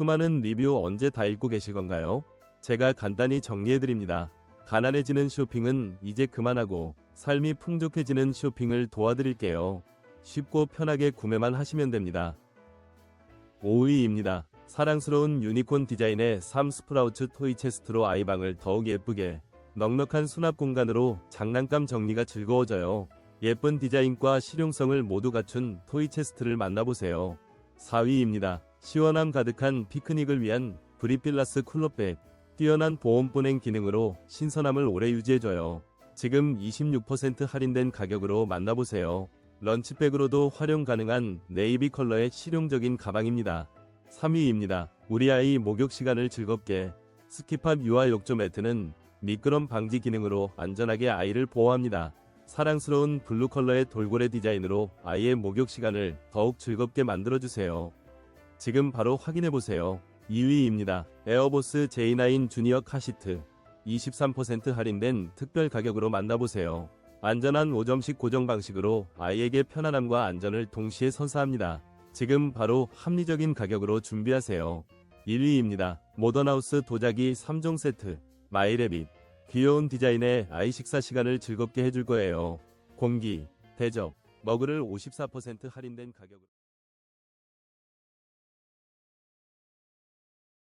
수많은 리뷰 언제 다 읽고 계실 건가요? 제가 간단히 정리해드립니다. 가난해지는 쇼핑은 이제 그만하고 삶이 풍족해지는 쇼핑을 도와드릴게요. 쉽고 편하게 구매만 하시면 됩니다. 5위입니다. 사랑스러운 유니콘 디자인의 3 스프라우츠 토이 체스트로 아이방을 더욱 예쁘게 넉넉한 수납 공간으로 장난감 정리가 즐거워져요. 예쁜 디자인과 실용성을 모두 갖춘 토이 체스트를 만나보세요. 4위입니다. 시원함 가득한 피크닉을 위한 브리필라스 쿨러백. 뛰어난 보온 보냉 기능으로 신선함을 오래 유지해줘요. 지금 26% 할인된 가격으로 만나보세요. 런치백으로도 활용 가능한 네이비 컬러의 실용적인 가방입니다. 3위입니다. 우리 아이 목욕 시간을 즐겁게 스키팝 유아 욕조 매트는 미끄럼 방지 기능으로 안전하게 아이를 보호합니다. 사랑스러운 블루 컬러의 돌고래 디자인으로 아이의 목욕 시간을 더욱 즐겁게 만들어주세요. 지금 바로 확인해보세요. 2위입니다. 에어보스 J9 주니어 카시트 23% 할인된 특별 가격으로 만나보세요. 안전한 5점식 고정 방식으로 아이에게 편안함과 안전을 동시에 선사합니다. 지금 바로 합리적인 가격으로 준비하세요. 1위입니다. 모던하우스 도자기 3종 세트 마이레빗 귀여운 디자인의 아이 식사 시간을 즐겁게 해줄 거예요. 공기, 대접, 머그를 54% 할인된 가격으로